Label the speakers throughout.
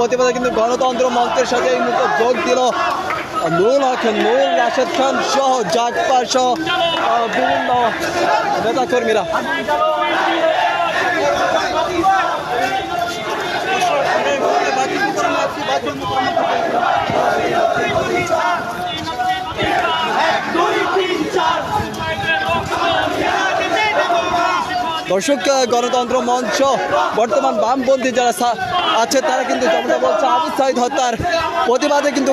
Speaker 1: প্রতিবাদে কিন্তু গণতন্ত্র মঞ্চের সাথে এই মুহূর্তে যোগ দিল নুরুল হক নুর রাশেদ খান সহ জাগপা সহ বিভিন্ন নেতাকর্মীরা। দর্শক গণতন্ত্র মঞ্চ, বর্তমান বামপন্থী যারা আছে, তারা কিন্তু যেমনটা বলছে আবু সাইদ হত্যার প্রতিবাদে কিন্তু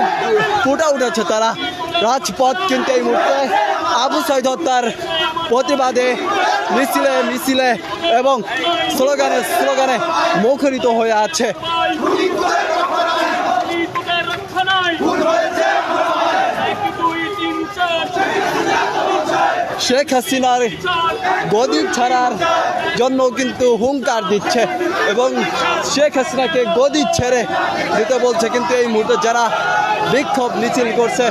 Speaker 1: ফুটা উঠেছে তারা। রাজপথ কিন্তু এই মুহূর্তে আবু সাইদ হত্যার প্রতিবাদে মিছিলে মিছিলে এবং স্লোগানে স্লোগানে মুখরিত হয়ে আছে। শেখ হাসিনার গদি ছাড়ার জন্য কিন্তু হুঙ্কার দিচ্ছে এবং শেখ হাসিনাকে গদি ছেড়ে দিতে বলছে। কিন্তু এই মুহূর্তে যারা বিক্ষোভ মিছিল করছে,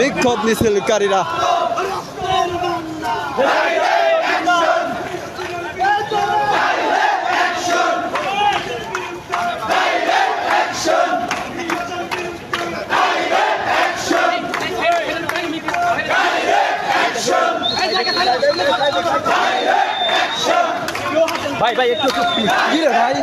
Speaker 1: বিক্ষোভ মিছিলকারীরা ভাই ভাই একটু কি রে ভাই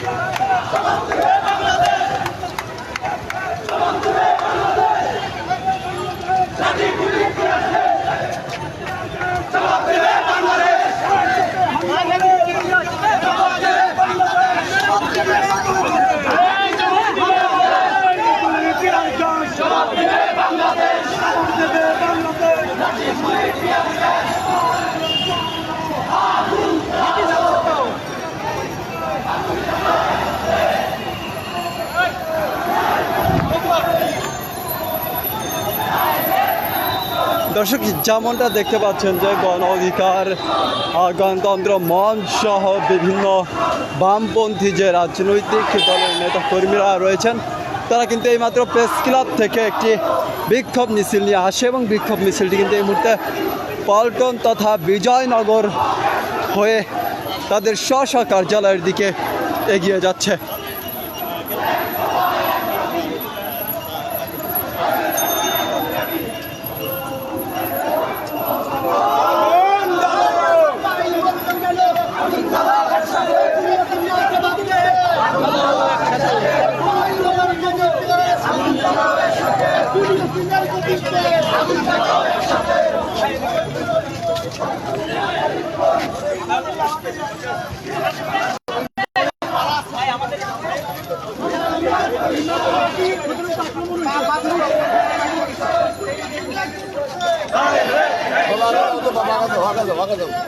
Speaker 1: Thank you. দর্শক, যেমনটা দেখতে পাচ্ছেন যে গণ অধিকার গণতন্ত্র, মঞ্চ সহ বিভিন্ন বামপন্থী যে রাজনৈতিক দলের নেতা কর্মীরা রয়েছেন, তারা কিন্তু এইমাত্র প্রেস ক্লাব থেকে একটি বিক্ষোভ মিছিল নিয়ে আসে এবং বিক্ষোভ মিছিলটি কিন্তু এই মুহূর্তে পল্টন তথা বিজয়নগর হয়ে তাদের স্ব স্ব কার্যালয়ের দিকে এগিয়ে যাচ্ছে।
Speaker 2: বাবা
Speaker 3: বাবা বাবা
Speaker 2: বাবা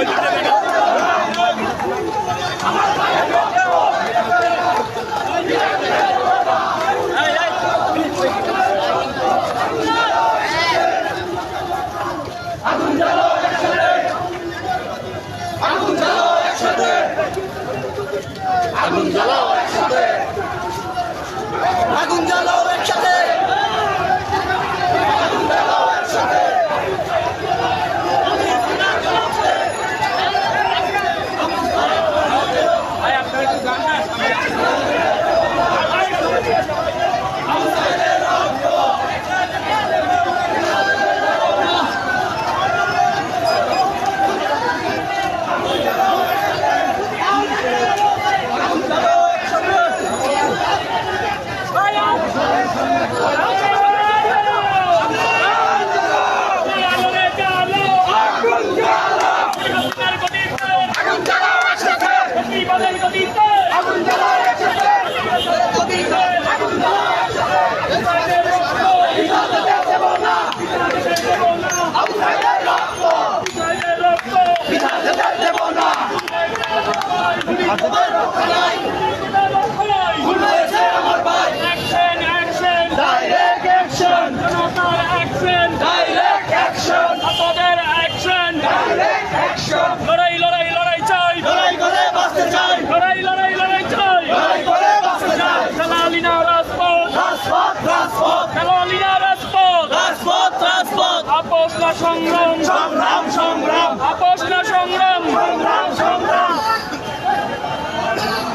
Speaker 2: What you
Speaker 3: do?